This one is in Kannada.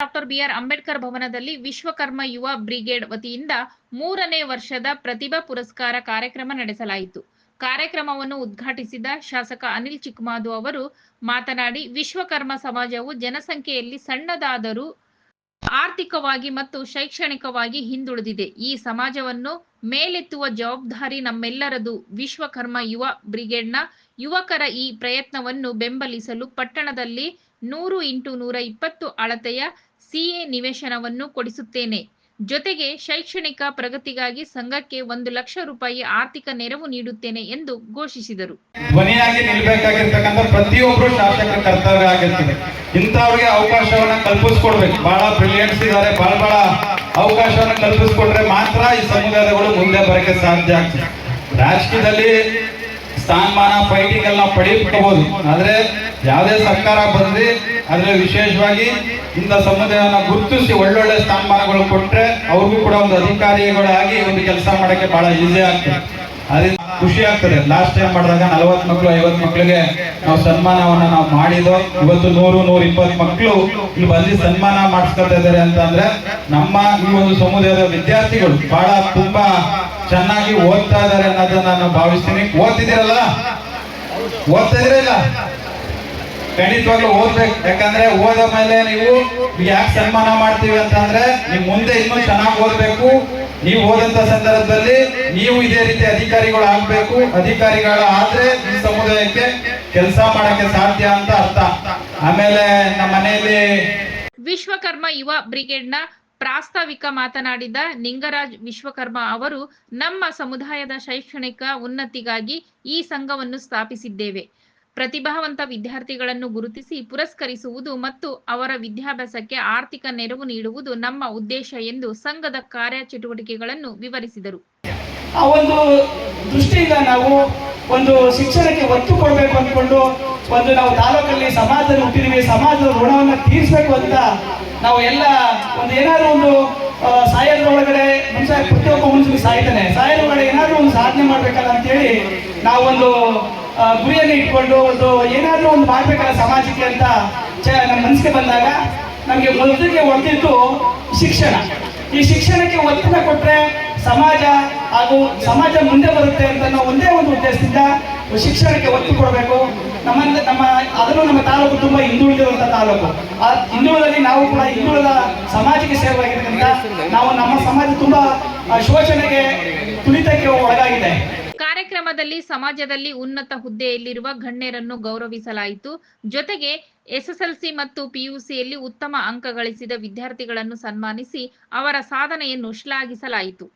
ಡಾಕ್ಟರ್ ಬಿಆರ್ ಅಂಬೇಡ್ಕರ್ ಭವನದಲ್ಲಿ ವಿಶ್ವಕರ್ಮ ಯುವ ಬ್ರಿಗೇಡ್ ವತಿಯಿಂದ ಮೂರನೇ ವರ್ಷದ ಪ್ರತಿಭಾ ಪುರಸ್ಕಾರ ಕಾರ್ಯಕ್ರಮ ನಡೆಸಲಾಯಿತು. ಕಾರ್ಯಕ್ರಮವನ್ನು ಉದ್ಘಾಟಿಸಿದ ಶಾಸಕ ಅನಿಲ್ ಚಿಕ್ಕಮಾದು ಅವರು ಮಾತನಾಡಿ, ವಿಶ್ವಕರ್ಮ ಸಮಾಜವು ಜನಸಂಖ್ಯೆಯಲ್ಲಿ ಸಣ್ಣದಾದರೂ ಆರ್ಥಿಕವಾಗಿ ಮತ್ತು ಶೈಕ್ಷಣಿಕವಾಗಿ ಹಿಂದುಳಿದಿದೆ. ಈ ಸಮಾಜವನ್ನು ಮೇಲೆತ್ತುವ ಜವಾಬ್ದಾರಿ ನಮ್ಮೆಲ್ಲರದು. ವಿಶ್ವಕರ್ಮ ಯುವ ಬ್ರಿಗೇಡ್ನ ಯುವಕರ ಈ ಪ್ರಯತ್ನವನ್ನು ಬೆಂಬಲಿಸಲು ಪಟ್ಟಣದಲ್ಲಿ ನೂರು ಇಂಟು ನೂರ ಇಪ್ಪತ್ತು ಅಳತೆಯ ಸಿಎ ನಿವೇಶನವನ್ನು ಕೊಡಿಸುತ್ತೇನೆ. ಜೊತೆಗೆ ಶೈಕ್ಷಣಿಕ ಪ್ರಗತಿಗಾಗಿ ಸಂಘಕ್ಕೆ ಒಂದು ಲಕ್ಷ ರೂಪಾಯಿ ಆರ್ಥಿಕ ನೆರವು ನೀಡುತ್ತೇನೆ ಎಂದು ಘೋಷಿಸಿದರು. ಧ್ವನಿಯಾಗಿ ನಿಲ್ಬೇಕಾಗಿರ್ತಕ್ಕಂಥ ಪ್ರತಿಯೊಬ್ಬರು ಶಾಸಕರ ಕರ್ತವ್ಯ ಆಗಿರ್ತದೆ ಇಂಥವ್ರಿಗೆ ಅವಕಾಶವನ್ನ ಕಲ್ಪಿಸ್ಕೊಡ್ಬೇಕು. ಬಹಳ ಬ್ರಿಲಿಯಂಟ್ಸ್ ಇದ್ದಾರೆ, ಬಹಳ ಬಹಳ ಅವಕಾಶವನ್ನ ಕಲ್ಪಿಸ್ಕೊಟ್ರೆ ಮಾತ್ರ ಈ ಸಮುದಾಯಗಳು ಮುಂದೆ ಬರಕ್ಕೆ ಸಾಧ್ಯ ಆಗ್ತದೆ. ರಾಜಕೀಯದಲ್ಲಿ ಸ್ಥಾನಮಾನ ನಾವು ಪಡೆಯಬಹುದು ಆದ್ರೆ ಯಾವುದೇ ಸರ್ಕಾರ ಬಂದ್ರೆ ಅದ್ರಲ್ಲಿ ವಿಶೇಷವಾಗಿ ಇಂಥ ಸಮುದಾಯನ ಗುರುತಿಸಿ ಒಳ್ಳೊಳ್ಳೆ ಸ್ಥಾನಮಾನಗಳು ಕೊಟ್ರೆ ಅವ್ರಿಗೂ ಕೂಡ ಒಂದು ಅಧಿಕಾರಿಗಳಾಗಿ ಒಂದು ಕೆಲಸ ಮಾಡಕ್ಕೆ ಬಹಳ ಈಸಿ ಆಗ್ತದೆ. ಅದರಿಂದ ಖುಷಿ ಆಗ್ತದೆ. ಲಾಸ್ಟ್ ಟೈಮ್ ಮಾಡಿದಾಗ ನಲವತ್ತು ಮಕ್ಕಳು ಐವತ್ತು ಮಕ್ಕಳಿಗೆ ನಾವು ಸನ್ಮಾನವನ್ನ ನಾವು ಮಾಡಿದೋ ಇವತ್ತು ನೂರು ನೂರ ಇಪ್ಪತ್ತು ಮಕ್ಕಳು ಇಲ್ಲಿ ಬಂದು ಸನ್ಮಾನ ಮಾಡಿಸ್ಕೊಳ್ತಾ ಇದ್ದಾರೆ ಅಂತ ಅಂದ್ರೆ ನಮ್ಮ ಈ ಒಂದು ಸಮುದಾಯದ ವಿದ್ಯಾರ್ಥಿಗಳು ಬಹಳ ತುಂಬಾ ಚೆನ್ನಾಗಿ ಓದ್ತಾ ಇದ್ದಾರೆ ಅನ್ನೋದನ್ನ ನಾನು ಭಾವಿಸ್ತೀನಿ. ಓದ್ತಿದ್ದೀರಲ್ಲ? ಓದ್ತಾ ಇಲ್ಲ? ಖಂಡಿತವಾಗ್ಲೂ ಓದ್ಬೇಕು. ಯಾಕಂದ್ರೆ ಓದ ಮೇಲೆ ನೀವು ಯಾಕೆ ಸನ್ಮಾನ ಮಾಡ್ತೀವಿ ಅಂತಂದ್ರೆ, ನಿಮ್ ಮುಂದೆ ಇನ್ನೂ ಚೆನ್ನಾಗಿ ಓದ್ಬೇಕು. ನೀವು ಹೋದಂತ ಸಂದರ್ಭದಲ್ಲಿ ನೀವು ಇದೇ ರೀತಿ ಅಧಿಕಾರಿಗಳು ಆಗ್ಬೇಕು. ಅಧಿಕಾರಿಗಳ ಆದ್ರೆ ಈ ಸಮುದಾಯಕ್ಕೆ ಕೆಲಸ ಮಾಡಕ್ಕೆ ಸಾಧ್ಯ ಅಂತ ಅರ್ಥ. ಆಮೇಲೆ ನಮ್ಮ ಮನೆಯಲ್ಲಿ ವಿಶ್ವಕರ್ಮ ಯುವ ಬ್ರಿಗೇಡ್ನ ಪ್ರಾಸ್ತಾವಿಕ ಮಾತನಾಡಿದ ನಿಂಗರಾಜ್ ವಿಶ್ವಕರ್ಮ ಅವರು, ನಮ್ಮ ಸಮುದಾಯದ ಶೈಕ್ಷಣಿಕ ಉನ್ನತಿಗಾಗಿ ಈ ಸಂಘವನ್ನು ಸ್ಥಾಪಿಸಿದ್ದೇವೆ. ಪ್ರತಿಭಾವಂತ ವಿದ್ಯಾರ್ಥಿಗಳನ್ನು ಗುರುತಿಸಿ ಪುರಸ್ಕರಿಸುವುದು ಮತ್ತು ಅವರ ವಿದ್ಯಾಭ್ಯಾಸಕ್ಕೆ ಆರ್ಥಿಕ ನೆರವು ನೀಡುವುದು ನಮ್ಮ ಉದ್ದೇಶ ಎಂದು ಸಂಘದ ಕಾರ್ಯಚಟುವಟಿಕೆಗಳನ್ನು ವಿವರಿಸಿದರು. ಆ ಒಂದು ದೃಷ್ಟಿಯಿಂದ ನಾವು ಒಂದು ಶಿಕ್ಷಣಕ್ಕೆ ಒತ್ತು ಕೊಡಬೇಕು ಅಂದ್ಕೊಂಡು ಒಂದು ನಾವು ತಾಲೂಕಲ್ಲಿ ಸಮಾಜದಲ್ಲಿ ಹುಟ್ಟಿದೀವಿ, ಸಮಾಜದ ಋಣವನ್ನು ತೀರಿಸಬೇಕು ಅಂತ ನಾವು ಎಲ್ಲ ಒಂದು ಏನಾದ್ರು ಒಂದು ಸಾಯದ ಒಳಗಡೆ ಮನುಷ್ಯ ಪ್ರತಿಯೊಬ್ಬ ಮನುಷ್ಯನಿಗೆ ಸಾಯ್ತಾನೆ. ಸಾಯದ ಒಳಗಡೆ ಏನಾದ್ರು ಒಂದು ಸಾಧನೆ ಮಾಡ್ಬೇಕಲ್ಲ ಅಂತೇಳಿ ನಾವೊಂದು ಗುರಿಯನ್ನು ಇಟ್ಕೊಂಡು ಒಂದು ಏನಾದರೂ ಒಂದು ಮಾಡ್ಬೇಕಲ್ಲ ಸಮಾಜಕ್ಕೆ ಅಂತ ಚ- ನಮ್ಮ ಮನಸ್ಸಿಗೆ ಬಂದಾಗ, ನಮಗೆ ಮೊದಲಿಗೆ ಹೊಡೆದಿದ್ದು ಶಿಕ್ಷಣ. ಈ ಶಿಕ್ಷಣಕ್ಕೆ ಒತ್ತಿನ ಕೊಟ್ಟರೆ ಸಮಾಜ ಹಾಗೂ ಸಮಾಜ ಮುಂದೆ ಬರುತ್ತೆ ಅಂತ ನಾವು ಒಂದೇ ಒಂದು ಉದ್ದೇಶದಿಂದ ಶಿಕ್ಷಣಕ್ಕೆ ಒತ್ತು ಕೊಡಬೇಕು. ನಮ್ಮ ನಮ್ಮ, ಅದನ್ನು ನಮ್ಮ ತಾಲೂಕು ತುಂಬ ಹಿಂದುಳಿದಿರುವಂಥ ತಾಲೂಕು. ಆ, ಹಿಂದುಳಿದಲ್ಲಿ ನಾವು ಕೂಡ ಹಿಂದುಳಿದ ಸಮಾಜಕ್ಕೆ ಸೇವೆಯಾಗಿರ್ತಕ್ಕಂಥ ನಾವು ನಮ್ಮ ಸಮಾಜ ತುಂಬ ಶೋಷಣೆಗೆ ತುಳಿತಕ್ಕೆ ಒಳಗಾಗಿದೆ. ಕಾರ್ಯಕ್ರಮದಲ್ಲಿ ಸಮಾಜದಲ್ಲಿ ಉನ್ನತ ಹುದ್ದೆಯಲ್ಲಿರುವ ಗಣ್ಯರನ್ನು ಗೌರವಿಸಲಾಯಿತು. ಜೊತೆಗೆ ಎಸ್ಎಸ್ಎಲ್ಸಿ ಮತ್ತು ಪಿಯುಸಿಯಲ್ಲಿ ಉತ್ತಮ ಅಂಕ ಗಳಿಸಿದ ವಿದ್ಯಾರ್ಥಿಗಳನ್ನು ಸನ್ಮಾನಿಸಿ ಅವರ ಸಾಧನೆಯನ್ನು ಶ್ಲಾಘಿಸಲಾಯಿತು.